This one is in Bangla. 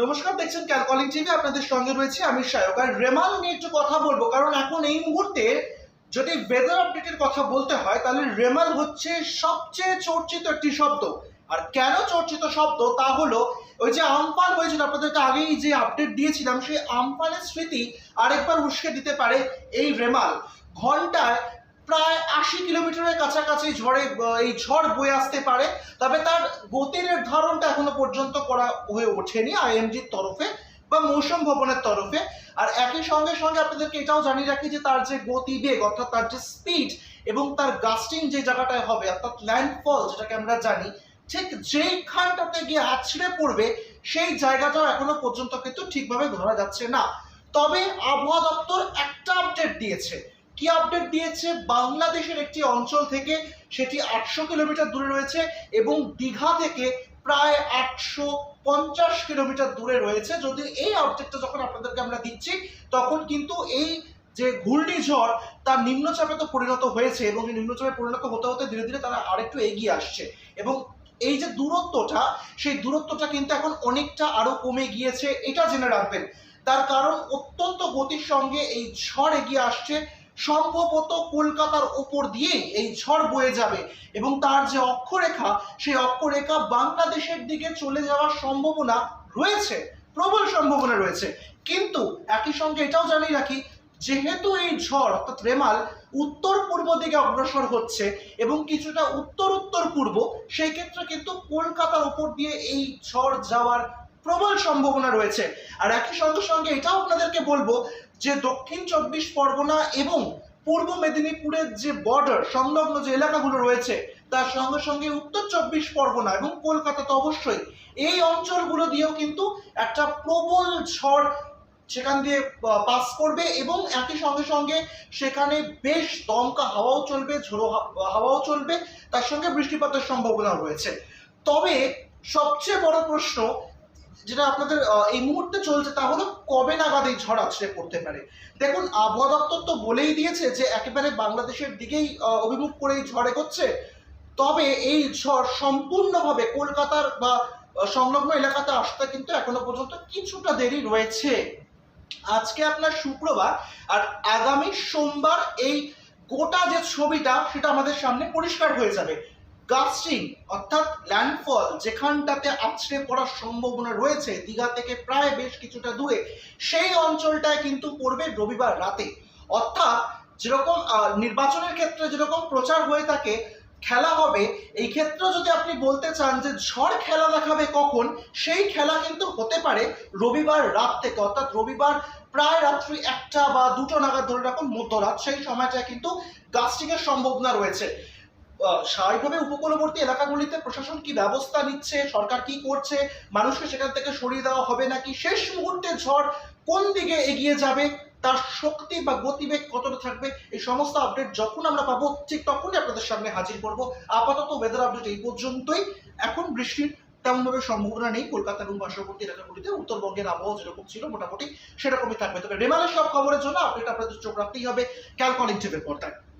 নমস্কার, দেখছেন ক্যালকলিং টিভি আপনাদের সঙ্গে রয়েছে আমি সায়ক আর রেমাল নিয়ে একটু কথা বলব, কারণ এখন এই মুহূর্তে যদি ওয়েদার আপডেটের কথা বলতে হয়, তাহলে রেমাল হচ্ছে সবচেয়ে চর্চিত একটি শব্দ। আর কেন চর্চিত শব্দ? তা হলো, ওই যে আমফান হয়েছিল, আপনাদেরকে আগেই যে আপডেট দিয়েছিলাম, সেই আমফানের স্মৃতি আরেকবার উস্কে দিতে পারে এই রেমাল। ঘন্টায় প্রায় আশি কিলোমিটারের কাছাকাছি ঝড়ে এই ঝড় বয়ে আসতে পারে। তবে তার গতির নির্ধারণটা এখনও পর্যন্ত করা হয়ে ওঠেনি আইএমজির তরফে বা মৌসুম ভবনের তরফে। আর একই সঙ্গে সঙ্গে আপনাদেরকে এটাও জানিয়ে রাখি যে তার যে গতিবেগ, অর্থাৎ তার যে স্পিড এবং তার গাস্টিং যে জায়গাটায় হবে, অর্থাৎ ল্যান্ডফল যেটাকে আমরা জানি, ঠিক যেইখানটাতে গিয়ে আছড়ে পড়বে, সেই জায়গাটাও এখনও পর্যন্ত কিন্তু ঠিকভাবে ধরা যাচ্ছে না। তবে আবহাওয়া দপ্তর একটা আপডেট দিয়েছে। কি আপডেট দিয়েছে? বাংলাদেশের একটি অঞ্চল থেকে সেটি আটশো কিলোমিটার দূরে রয়েছে এবং দীঘা থেকে প্রায় আটশো পঞ্চাশ কিলোমিটার দূরে রয়েছে। যদি এই আপডেটটা যখন আপনাদেরকে আমরা দিচ্ছি, তখন কিন্তু এই যে ঘূর্ণিঝড়, তার নিম্নচাপে তো পরিণত হয়েছে এবং এই নিম্নচাপে পরিণত হতে হতে ধীরে ধীরে তারা আরেকটু এগিয়ে আসছে। এবং এই যে দূরত্বটা, সেই দূরত্বটা কিন্তু এখন অনেকটা আরও কমে গিয়েছে, এটা জেনে রাখবেন। তার কারণ অত্যন্ত গতির সঙ্গে এই ঝড় এগিয়ে আসছে। সম্ভবত কলকাতার ওপর দিয়েই এই ঝড় বয়ে যাবে এবং তার যে অক্ষরেখা, সেই অক্ষরেখা বাংলাদেশের দিকে চলে যাওয়ার সম্ভাবনা রয়েছে, প্রবল সম্ভাবনা রয়েছে। কিন্তু একই সঙ্গে এটাও জানিয়ে রাখি, যেহেতু এই ঝড়, অর্থাৎ রেমাল, উত্তর পূর্ব দিকে অগ্রসর হচ্ছে এবং কিছুটা উত্তর উত্তর পূর্ব, সেই ক্ষেত্রে কিন্তু কলকাতার উপর দিয়ে এই ঝড় যাওয়ার প্রবল সম্ভাবনা রয়েছে। আর একই সঙ্গে সঙ্গে এটাও আপনাদেরকে বলব যে দক্ষিণ চব্বিশ পরগনা এবং পূর্ব মেদিনীপুরের যে বর্ডার সংলগ্ন যে এলাকাগুলো রয়েছে, তার সঙ্গে সঙ্গে উত্তর চব্বিশ পরগনা এবং কলকাতা তো অবশ্যই, এই অঞ্চলগুলো দিয়েও কিন্তু একটা প্রবল ঝড় সেখান দিয়ে পাস করবে এবং একই সঙ্গে সঙ্গে সেখানে বেশ দমকা হাওয়াও চলবে, ঝোড়ো হাওয়াও চলবে, তার সঙ্গে বৃষ্টিপাতের সম্ভাবনা রয়েছে। তবে সবচেয়ে বড় প্রশ্ন যেটা আপনাদের এই মুহূর্তে চলছে, তা হলো কবে নাগাদ এই ঝড় আছড়ে পড়তে পারে? দেখুন আবহাওয়া দপ্তর তো বলেই দিয়েছে যে একেবারে বাংলাদেশের দিকেই অভিমুখ করে এই ঝড় এগোচ্ছে। তবে এই ঝড় সম্পূর্ণভাবে কলকাতার বা সংলগ্ন এলাকাতে আসতে কিন্তু এখনও পর্যন্ত কিছুটা দেরি রয়েছে। আজকে আপনার শুক্রবার, আর আগামী সোমবার এই গোটা যে ছবিটা, সেটা আমাদের সামনে পরিষ্কার হয়ে যাবে। গাস্টিং অর্থাৎ ল্যান্ডফল যেখানটাতে আছড়ে পড়ার সম্ভাবনা রয়েছে, দীঘা থেকে প্রায় বেশ কিছুটা দূরে, সেই অঞ্চলটায় কিন্তু পড়বে রবিবার রাতে। অর্থাৎ যেরকম নির্বাচনের ক্ষেত্রে যেরকম প্রচার হয়ে থাকে, খেলা হবে, এই ক্ষেত্রে যদি আপনি বলতে চান যে ঝড় খেলা দেখাবে কখন, সেই খেলা কিন্তু হতে পারে রবিবার রাত থেকে, অর্থাৎ রবিবার প্রায় রাত্রি একটা বা দুটো নাগাদ ধরে রাখুন, মধ্যরাত, সেই সময়টায় কিন্তু গাস্টিং এর সম্ভাবনা রয়েছে। স্বাভাবিকভাবে উপকূলবর্তী এলাকাগুলিতে প্রশাসন কি ব্যবস্থা নিচ্ছে? সরকার কি করছে? মানুষকে সেখান থেকে সরিয়ে দেওয়া হবে নাকি? শেষ মুহূর্তে ঝড় কোন দিকে এগিয়ে যাবে? তার শক্তি বা গতিবেগ কতটা থাকবে? এই সমস্ত আপডেট যখন আমরা পাবো, ঠিক তখনই আপনাদের সামনে হাজির করব। আপাতত ওয়েদার আপডেট এই পর্যন্তই। এখন বৃষ্টির তেমনভাবে সম্ভাবনা নেই। কলকাতা এবং পার্শ্ববর্তী এলাকাগুলিতে উত্তরবঙ্গের আবহাওয়া যেরকম ছিল, মোটামুটি সেরকমই থাকবে। তবে রেমালের সব খবরের জন্য আপডেট আপনাদের চোখ রাখতেই হবে। ক্যালকলিং টিভির পর্দায়।